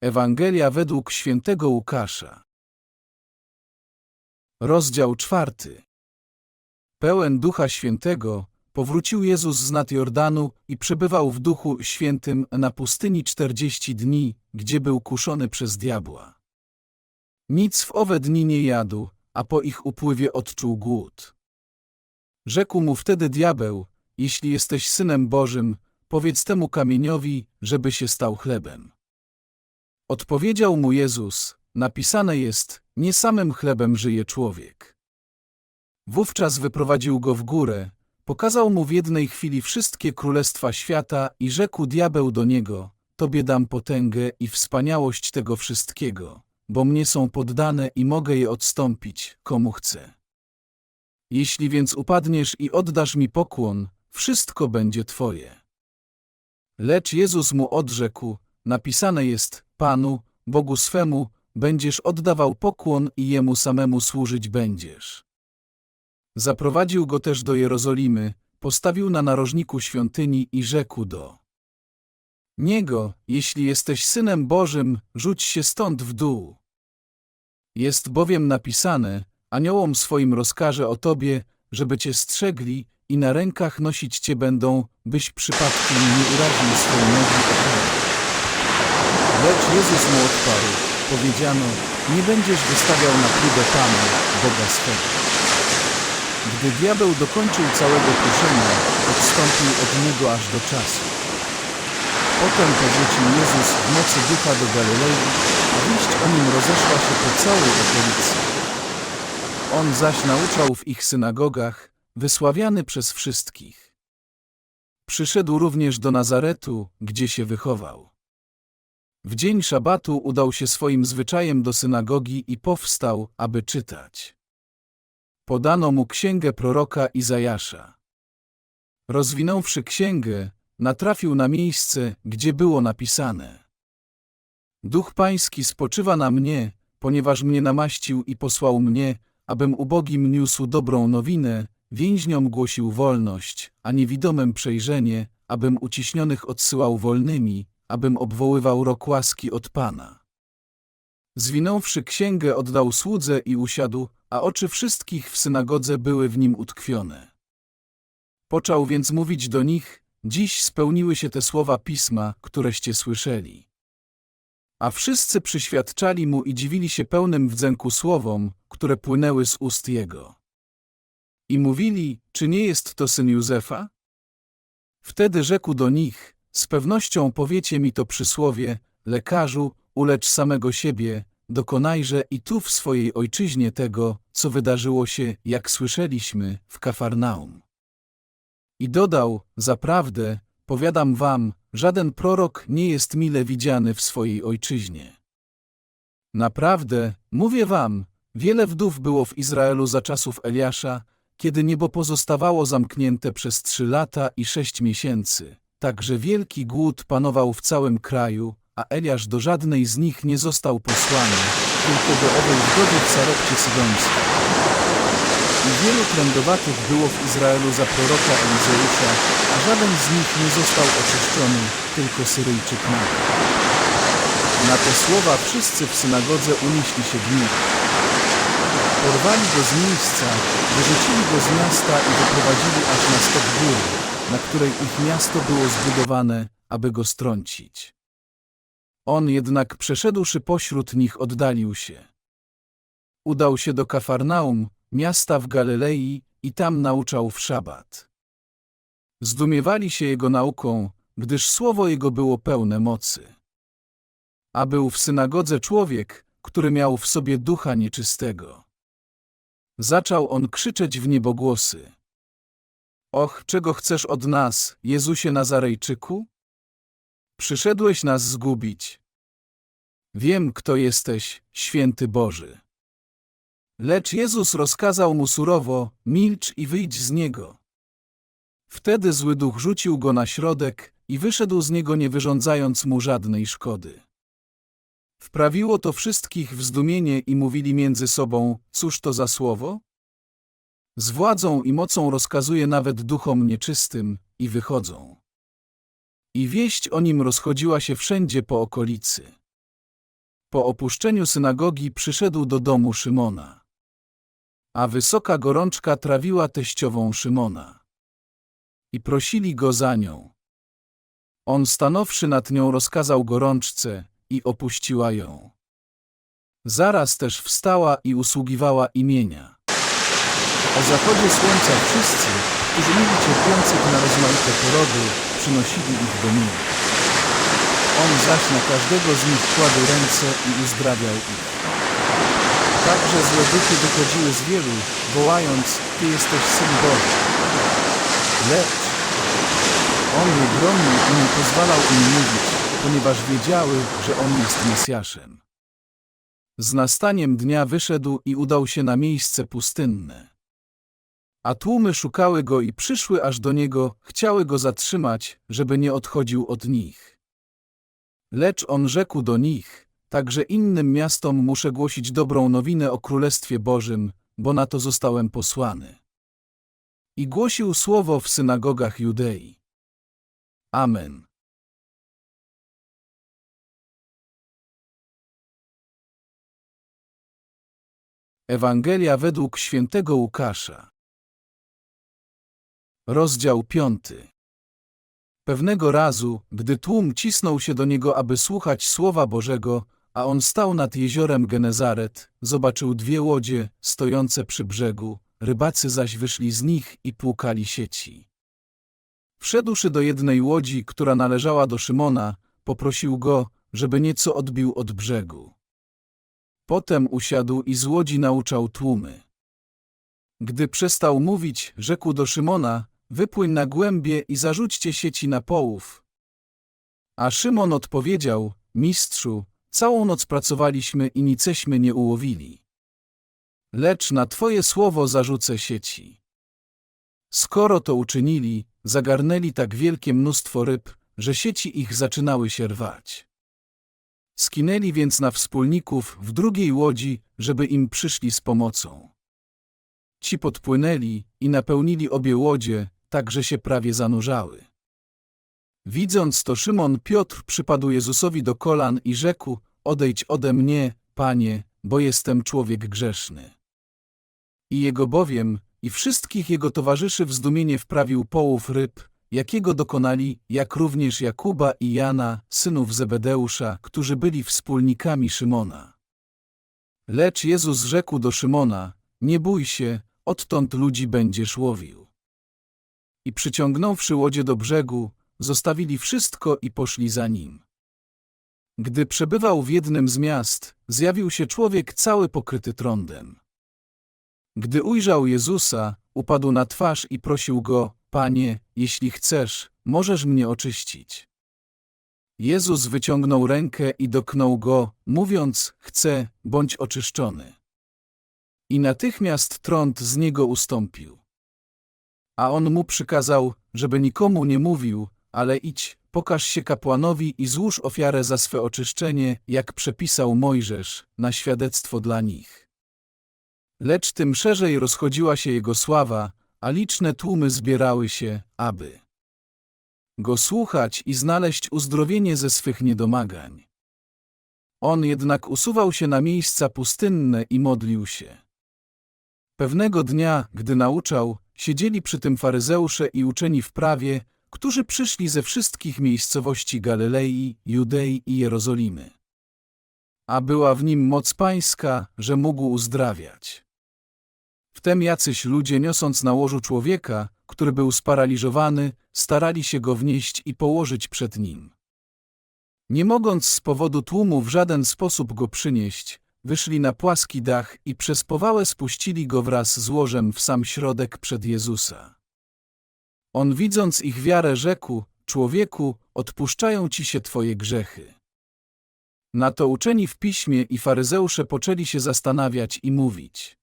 Ewangelia według świętego Łukasza. Rozdział czwarty. Pełen Ducha Świętego, powrócił Jezus z nad Jordanu i przebywał w Duchu Świętym na pustyni czterdzieści dni, gdzie był kuszony przez diabła. Nic w owe dni nie jadł, a po ich upływie odczuł głód. Rzekł mu wtedy diabeł, jeśli jesteś Synem Bożym, powiedz temu kamieniowi, żeby się stał chlebem. Odpowiedział mu Jezus, napisane jest, nie samym chlebem żyje człowiek. Wówczas wyprowadził go w górę, pokazał mu w jednej chwili wszystkie królestwa świata i rzekł diabeł do niego, Tobie dam potęgę i wspaniałość tego wszystkiego, bo mnie są poddane i mogę je odstąpić, komu chcę. Jeśli więc upadniesz i oddasz mi pokłon, wszystko będzie Twoje. Lecz Jezus mu odrzekł, napisane jest, Panu, Bogu swemu, będziesz oddawał pokłon i Jemu samemu służyć będziesz. Zaprowadził go też do Jerozolimy, postawił na narożniku świątyni i rzekł do Niego, jeśli jesteś Synem Bożym, rzuć się stąd w dół. Jest bowiem napisane, aniołom swoim rozkaże o Tobie, żeby Cię strzegli i na rękach nosić Cię będą, byś przypadkiem nie uraził swojej nogi. Lecz Jezus mu odparł, powiedziano, nie będziesz wystawiał na próbę Pana, Boga swego. Gdy diabeł dokończył całego kuszenia, odstąpił od niego aż do czasu. Potem powrócił Jezus w mocy ducha do Galilei, a wieść o nim rozeszła się po całej okolicy. On zaś nauczał w ich synagogach, wysławiany przez wszystkich. Przyszedł również do Nazaretu, gdzie się wychował. W dzień szabatu udał się swoim zwyczajem do synagogi i powstał, aby czytać. Podano mu księgę proroka Izajasza. Rozwinąwszy księgę, natrafił na miejsce, gdzie było napisane. Duch Pański spoczywa na mnie, ponieważ mnie namaścił i posłał mnie, abym ubogim niósł dobrą nowinę, więźniom głosił wolność, a niewidomym przejrzenie, abym uciśnionych odsyłał wolnymi, abym obwoływał rok łaski od Pana. Zwinąwszy księgę oddał słudze i usiadł, a oczy wszystkich w synagodze były w nim utkwione. Począł więc mówić do nich, dziś spełniły się te słowa pisma, któreście słyszeli. A wszyscy przyświadczali mu i dziwili się pełnym wdzęku słowom, które płynęły z ust jego. I mówili, czy nie jest to syn Józefa? Wtedy rzekł do nich, z pewnością powiecie mi to przysłowie, lekarzu, ulecz samego siebie, dokonajże i tu w swojej ojczyźnie tego, co wydarzyło się, jak słyszeliśmy, w Kafarnaum. I dodał, zaprawdę, powiadam wam, żaden prorok nie jest mile widziany w swojej ojczyźnie. Naprawdę, mówię wam, wiele wdów było w Izraelu za czasów Eliasza, kiedy niebo pozostawało zamknięte przez trzy lata i sześć miesięcy. Także wielki głód panował w całym kraju, a Eliasz do żadnej z nich nie został posłany, tylko do owej wdowy w Sarepcie Sydońskiej. I wielu trędowatych było w Izraelu za proroka Elizeusza, a żaden z nich nie został oczyszczony, tylko Syryjczyk Natan. Na te słowa wszyscy w synagodze unieśli się gniew. Porwali go z miejsca, wyrzucili go z miasta i wyprowadzili aż na stok góry, na której ich miasto było zbudowane, aby go strącić. On jednak przeszedłszy pośród nich oddalił się. Udał się do Kafarnaum, miasta w Galilei i tam nauczał w szabat. Zdumiewali się jego nauką, gdyż słowo jego było pełne mocy. A był w synagodze człowiek, który miał w sobie ducha nieczystego. Zaczął on krzyczeć w niebogłosy. Och, czego chcesz od nas, Jezusie Nazarejczyku? Przyszedłeś nas zgubić. Wiem, kto jesteś, święty Boży. Lecz Jezus rozkazał mu surowo, milcz i wyjdź z niego. Wtedy zły duch rzucił go na środek i wyszedł z niego nie wyrządzając mu żadnej szkody. Wprawiło to wszystkich w zdumienie i mówili między sobą, cóż to za słowo? Z władzą i mocą rozkazuje nawet duchom nieczystym i wychodzą. I wieść o nim rozchodziła się wszędzie po okolicy. Po opuszczeniu synagogi przyszedł do domu Szymona. A wysoka gorączka trawiła teściową Szymona. I prosili go za nią. On stanowszy nad nią rozkazał gorączce i opuściła ją. Zaraz też wstała i usługiwała imienia. O zachodzie słońca wszyscy, którzy mieli cierpiących na rozmaite choroby, przynosili ich do niego. On zaś na każdego z nich kładł ręce i uzdrawiał ich. Także złe duchy wychodziły z wielu, wołając, Ty jesteś Syn Boży. Lecz on je bronił i nie pozwalał im mówić, ponieważ wiedziały, że on jest Mesjaszem. Z nastaniem dnia wyszedł i udał się na miejsce pustynne. A tłumy szukały go i przyszły aż do niego, chciały go zatrzymać, żeby nie odchodził od nich. Lecz on rzekł do nich, także innym miastom muszę głosić dobrą nowinę o Królestwie Bożym, bo na to zostałem posłany. I głosił słowo w synagogach Judei. Amen. Ewangelia według świętego Łukasza. Rozdział piąty. Pewnego razu, gdy tłum cisnął się do niego, aby słuchać słowa Bożego, a on stał nad jeziorem Genezaret, zobaczył dwie łodzie stojące przy brzegu, rybacy zaś wyszli z nich i płukali sieci. Wszedłszy do jednej łodzi, która należała do Szymona, poprosił go, żeby nieco odbił od brzegu. Potem usiadł i z łodzi nauczał tłumy. Gdy przestał mówić, rzekł do Szymona, wypłyń na głębie i zarzućcie sieci na połów. A Szymon odpowiedział, mistrzu, całą noc pracowaliśmy i niceśmy nie ułowili. Lecz na twoje słowo zarzucę sieci. Skoro to uczynili, zagarnęli tak wielkie mnóstwo ryb, że sieci ich zaczynały się rwać. Skinęli więc na wspólników w drugiej łodzi, żeby im przyszli z pomocą. Ci podpłynęli i napełnili obie łodzie, tak że się prawie zanurzały. Widząc to Szymon Piotr przypadł Jezusowi do kolan i rzekł, odejdź ode mnie, Panie, bo jestem człowiek grzeszny. I jego bowiem, i wszystkich jego towarzyszy w zdumienie wprawił połów ryb, jakiego dokonali, jak również Jakuba i Jana, synów Zebedeusza, którzy byli wspólnikami Szymona. Lecz Jezus rzekł do Szymona, nie bój się, odtąd ludzi będziesz łowił. I przyciągnąwszy łodzie do brzegu, zostawili wszystko i poszli za nim. Gdy przebywał w jednym z miast, zjawił się człowiek cały pokryty trądem. Gdy ujrzał Jezusa, upadł na twarz i prosił go, Panie, jeśli chcesz, możesz mnie oczyścić. Jezus wyciągnął rękę i doknął go, mówiąc, chcę, bądź oczyszczony. I natychmiast trąd z niego ustąpił. A on mu przykazał, żeby nikomu nie mówił, ale idź, pokaż się kapłanowi i złóż ofiarę za swe oczyszczenie, jak przepisał Mojżesz, na świadectwo dla nich. Lecz tym szerzej rozchodziła się jego sława, a liczne tłumy zbierały się, aby go słuchać i znaleźć uzdrowienie ze swych niedomagań. On jednak usuwał się na miejsca pustynne i modlił się. Pewnego dnia, gdy nauczał, siedzieli przy tym faryzeusze i uczeni w prawie, którzy przyszli ze wszystkich miejscowości Galilei, Judei i Jerozolimy. A była w nim moc pańska, że mógł uzdrawiać. Wtem jacyś ludzie, niosąc na łożu człowieka, który był sparaliżowany, starali się go wnieść i położyć przed nim. Nie mogąc z powodu tłumu w żaden sposób go przynieść, wyszli na płaski dach i przez powałę spuścili go wraz z łożem w sam środek przed Jezusa. On widząc ich wiarę rzekł, człowieku, odpuszczają ci się twoje grzechy. Na to uczeni w piśmie i faryzeusze poczęli się zastanawiać i mówić.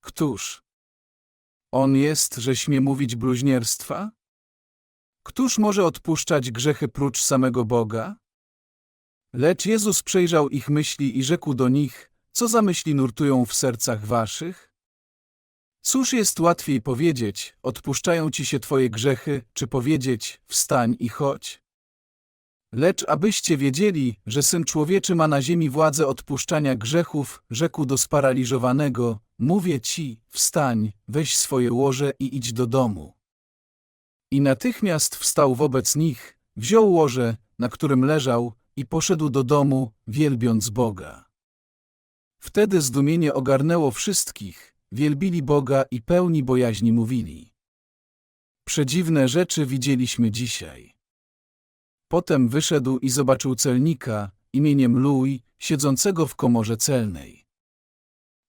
Któż? On jest, że śmie mówić bluźnierstwa? Któż może odpuszczać grzechy prócz samego Boga? Lecz Jezus przejrzał ich myśli i rzekł do nich, co za myśli nurtują w sercach waszych? Cóż jest łatwiej powiedzieć, odpuszczają ci się twoje grzechy, czy powiedzieć, wstań i chodź? Lecz abyście wiedzieli, że Syn Człowieczy ma na ziemi władzę odpuszczania grzechów, rzekł do sparaliżowanego, mówię ci, wstań, weź swoje łoże i idź do domu. I natychmiast wstał wobec nich, wziął łoże, na którym leżał, i poszedł do domu, wielbiąc Boga. Wtedy zdumienie ogarnęło wszystkich, wielbili Boga i pełni bojaźni mówili. Przedziwne rzeczy widzieliśmy dzisiaj. Potem wyszedł i zobaczył celnika, imieniem Lui, siedzącego w komorze celnej.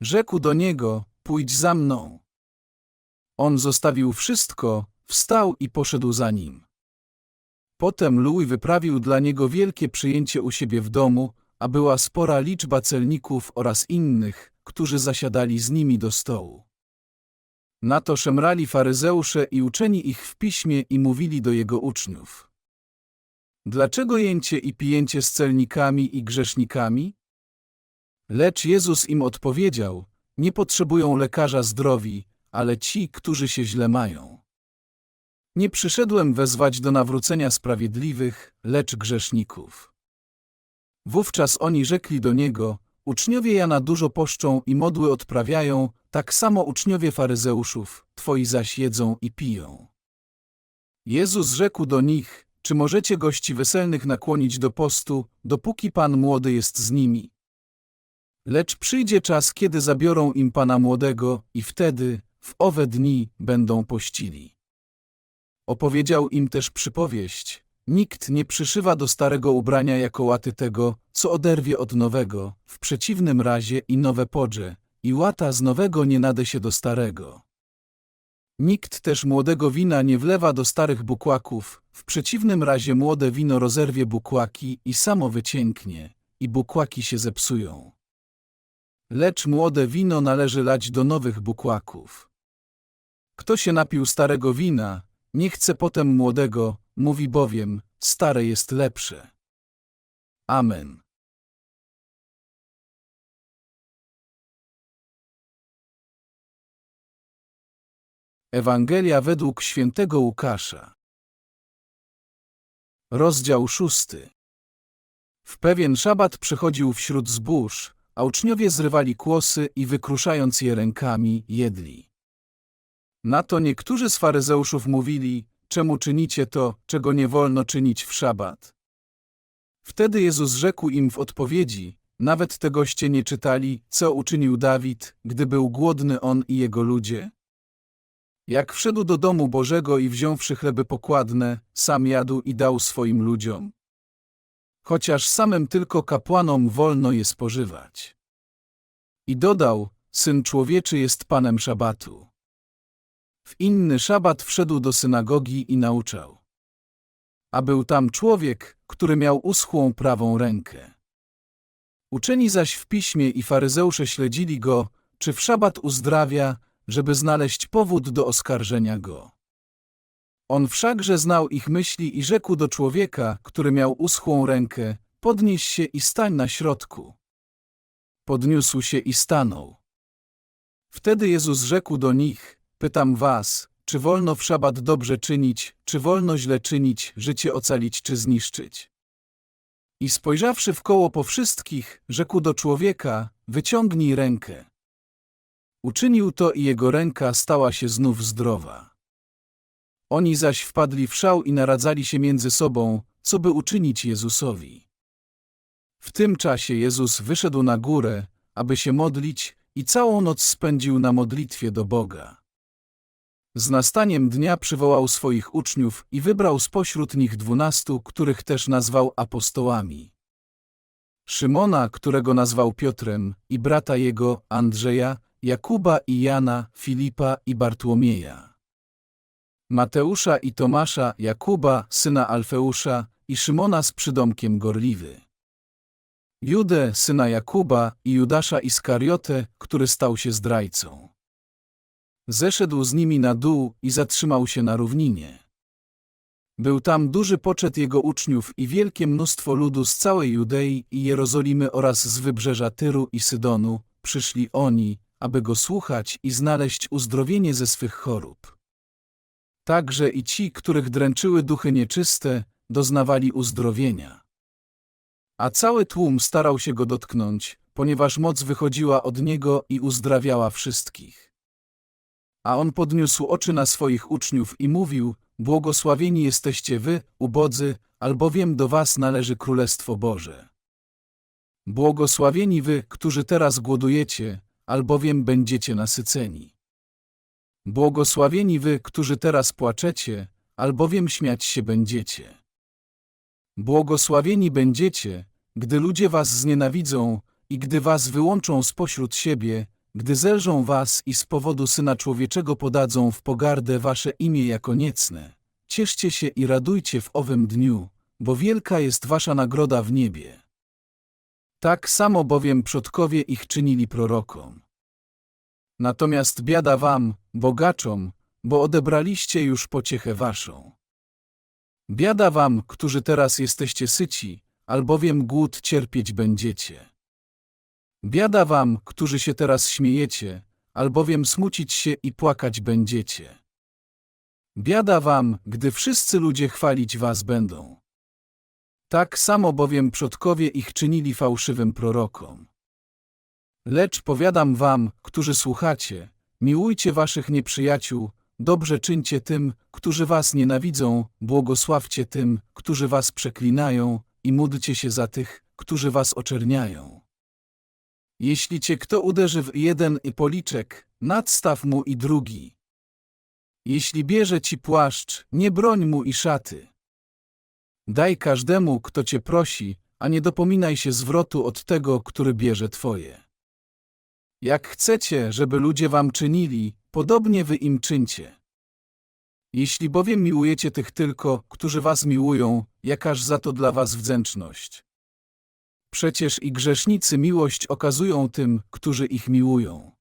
Rzekł do niego, pójdź za mną. On zostawił wszystko, wstał i poszedł za nim. Potem Lui wyprawił dla niego wielkie przyjęcie u siebie w domu, a była spora liczba celników oraz innych, którzy zasiadali z nimi do stołu. Na to szemrali faryzeusze i uczeni ich w piśmie i mówili do jego uczniów. Dlaczego jęcie i pijęcie z celnikami i grzesznikami? Lecz Jezus im odpowiedział, nie potrzebują lekarza zdrowi, ale ci, którzy się źle mają. Nie przyszedłem wezwać do nawrócenia sprawiedliwych, lecz grzeszników. Wówczas oni rzekli do niego, uczniowie Jana dużo poszczą i modły odprawiają, tak samo uczniowie faryzeuszów, twoi zaś jedzą i piją. Jezus rzekł do nich, czy możecie gości weselnych nakłonić do postu, dopóki Pan młody jest z nimi? Lecz przyjdzie czas, kiedy zabiorą im Pana młodego i wtedy, w owe dni, będą pościli. Opowiedział im też przypowieść. Nikt nie przyszywa do starego ubrania jako łaty tego, co oderwie od nowego, w przeciwnym razie i nowe podrze, i łata z nowego nie nade się do starego. Nikt też młodego wina nie wlewa do starych bukłaków, w przeciwnym razie młode wino rozerwie bukłaki i samo wycięknie, i bukłaki się zepsują. Lecz młode wino należy lać do nowych bukłaków. Kto się napił starego wina, nie chce potem młodego, mówi bowiem, stare jest lepsze. Amen. Ewangelia według świętego Łukasza. Rozdział szósty. W pewien szabat przechodził wśród zbóż, a uczniowie zrywali kłosy i wykruszając je rękami, jedli. Na to niektórzy z faryzeuszów mówili, czemu czynicie to, czego nie wolno czynić w szabat? Wtedy Jezus rzekł im w odpowiedzi, nawet te goście nie czytali, co uczynił Dawid, gdy był głodny on i jego ludzie? Jak wszedł do domu Bożego i wziąwszy chleby pokładne, sam jadł i dał swoim ludziom. Chociaż samym tylko kapłanom wolno je spożywać. I dodał, Syn Człowieczy jest Panem Szabatu. W inny szabat wszedł do synagogi i nauczał. A był tam człowiek, który miał uschłą prawą rękę. Uczeni zaś w piśmie i faryzeusze śledzili go, czy w szabat uzdrawia, żeby znaleźć powód do oskarżenia go. On wszakże znał ich myśli i rzekł do człowieka, który miał uschłą rękę, podnieś się i stań na środku. Podniósł się i stanął. Wtedy Jezus rzekł do nich, pytam was, czy wolno w szabat dobrze czynić, czy wolno źle czynić, życie ocalić czy zniszczyć. I spojrzawszy w koło po wszystkich, rzekł do człowieka, wyciągnij rękę. Uczynił to i jego ręka stała się znów zdrowa. Oni zaś wpadli w szał i naradzali się między sobą, co by uczynić Jezusowi. W tym czasie Jezus wyszedł na górę, aby się modlić i całą noc spędził na modlitwie do Boga. Z nastaniem dnia przywołał swoich uczniów i wybrał spośród nich dwunastu, których też nazwał apostołami. Szymona, którego nazwał Piotrem, i brata jego, Andrzeja, Jakuba i Jana, Filipa i Bartłomieja. Mateusza i Tomasza, Jakuba, syna Alfeusza i Szymona z przydomkiem Gorliwy. Judę, syna Jakuba i Judasza Iskariotę, który stał się zdrajcą. Zeszedł z nimi na dół i zatrzymał się na równinie. Był tam duży poczet jego uczniów i wielkie mnóstwo ludu z całej Judei i Jerozolimy oraz z wybrzeża Tyru i Sydonu. Przyszli oni, aby go słuchać i znaleźć uzdrowienie ze swych chorób. Także i ci, których dręczyły duchy nieczyste, doznawali uzdrowienia. A cały tłum starał się go dotknąć, ponieważ moc wychodziła od niego i uzdrawiała wszystkich. A on podniósł oczy na swoich uczniów i mówił, błogosławieni jesteście wy, ubodzy, albowiem do was należy Królestwo Boże. Błogosławieni wy, którzy teraz głodujecie, albowiem będziecie nasyceni. Błogosławieni wy, którzy teraz płaczecie, albowiem śmiać się będziecie. Błogosławieni będziecie, gdy ludzie was znienawidzą i gdy was wyłączą spośród siebie, gdy zelżą was i z powodu Syna Człowieczego podadzą w pogardę wasze imię jako niecne. Cieszcie się i radujcie w owym dniu, bo wielka jest wasza nagroda w niebie. Tak samo bowiem przodkowie ich czynili prorokom. Natomiast biada wam, bogaczom, bo odebraliście już pociechę waszą. Biada wam, którzy teraz jesteście syci, albowiem głód cierpieć będziecie. Biada wam, którzy się teraz śmiejecie, albowiem smucić się i płakać będziecie. Biada wam, gdy wszyscy ludzie chwalić was będą. Tak samo bowiem przodkowie ich czynili fałszywym prorokom. Lecz powiadam wam, którzy słuchacie, miłujcie waszych nieprzyjaciół, dobrze czyńcie tym, którzy was nienawidzą, błogosławcie tym, którzy was przeklinają i módlcie się za tych, którzy was oczerniają. Jeśli cię kto uderzy w jeden policzek, nadstaw mu i drugi. Jeśli bierze ci płaszcz, nie broń mu i szaty. Daj każdemu, kto cię prosi, a nie dopominaj się zwrotu od tego, który bierze twoje. Jak chcecie, żeby ludzie wam czynili, podobnie wy im czyńcie. Jeśli bowiem miłujecie tych tylko, którzy was miłują, jakaż za to dla was wdzięczność. Przecież i grzesznicy miłość okazują tym, którzy ich miłują.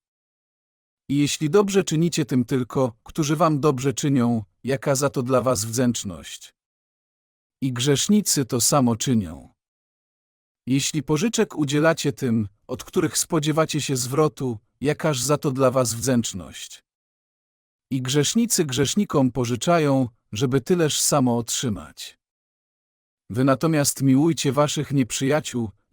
I jeśli dobrze czynicie tym tylko, którzy wam dobrze czynią, jaka za to dla was wdzięczność. I grzesznicy to samo czynią. Jeśli pożyczek udzielacie tym, od których spodziewacie się zwrotu, jakaż za to dla was wdzięczność. I grzesznicy grzesznikom pożyczają, żeby tyleż samo otrzymać. Wy natomiast miłujcie waszych nieprzyjaciół,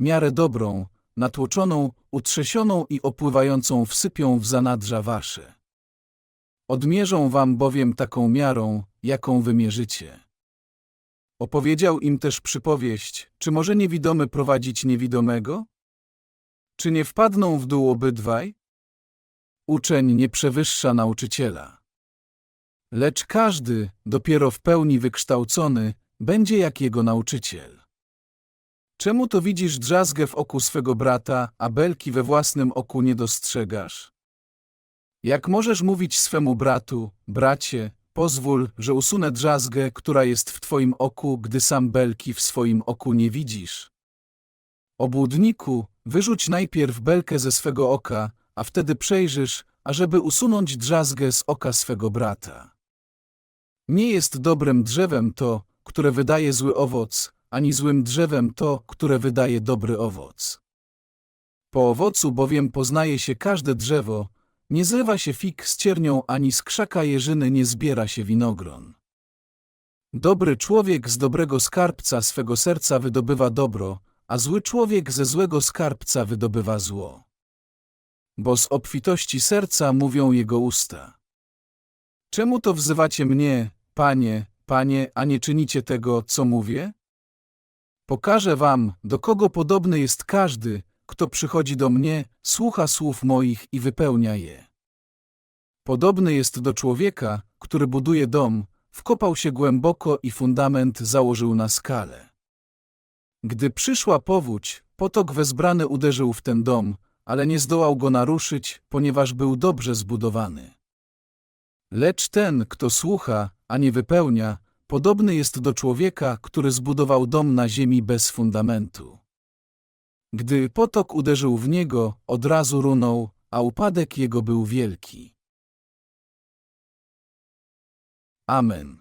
miarę dobrą, natłoczoną, utrzesioną i opływającą wsypią w zanadrza wasze. Odmierzą wam bowiem taką miarą, jaką wymierzycie. Opowiedział im też przypowieść, czy może niewidomy prowadzić niewidomego? Czy nie wpadną w dół obydwaj? Uczeń nie przewyższa nauczyciela. Lecz każdy, dopiero w pełni wykształcony, będzie jak jego nauczyciel. Czemu to widzisz drzazgę w oku swego brata, a belki we własnym oku nie dostrzegasz? Jak możesz mówić swemu bratu, bracie, pozwól, że usunę drzazgę, która jest w twoim oku, gdy sam belki w swoim oku nie widzisz? Obłudniku, wyrzuć najpierw belkę ze swego oka, a wtedy przejrzysz, ażeby usunąć drzazgę z oka swego brata. Nie jest dobrym drzewem to, które wydaje zły owoc, ani złym drzewem to, które wydaje dobry owoc. Po owocu bowiem poznaje się każde drzewo, nie zlewa się fig z ciernią, ani z krzaka jeżyny nie zbiera się winogron. Dobry człowiek z dobrego skarbca swego serca wydobywa dobro, a zły człowiek ze złego skarbca wydobywa zło. Bo z obfitości serca mówią jego usta. Czemu to wzywacie mnie, panie, panie, a nie czynicie tego, co mówię? Pokażę wam, do kogo podobny jest każdy, kto przychodzi do mnie, słucha słów moich i wypełnia je. Podobny jest do człowieka, który buduje dom, wkopał się głęboko i fundament założył na skalę. Gdy przyszła powódź, potok wezbrany uderzył w ten dom, ale nie zdołał go naruszyć, ponieważ był dobrze zbudowany. Lecz ten, kto słucha, a nie wypełnia, podobny jest do człowieka, który zbudował dom na ziemi bez fundamentu. Gdy potok uderzył w niego, od razu runął, a upadek jego był wielki. Amen.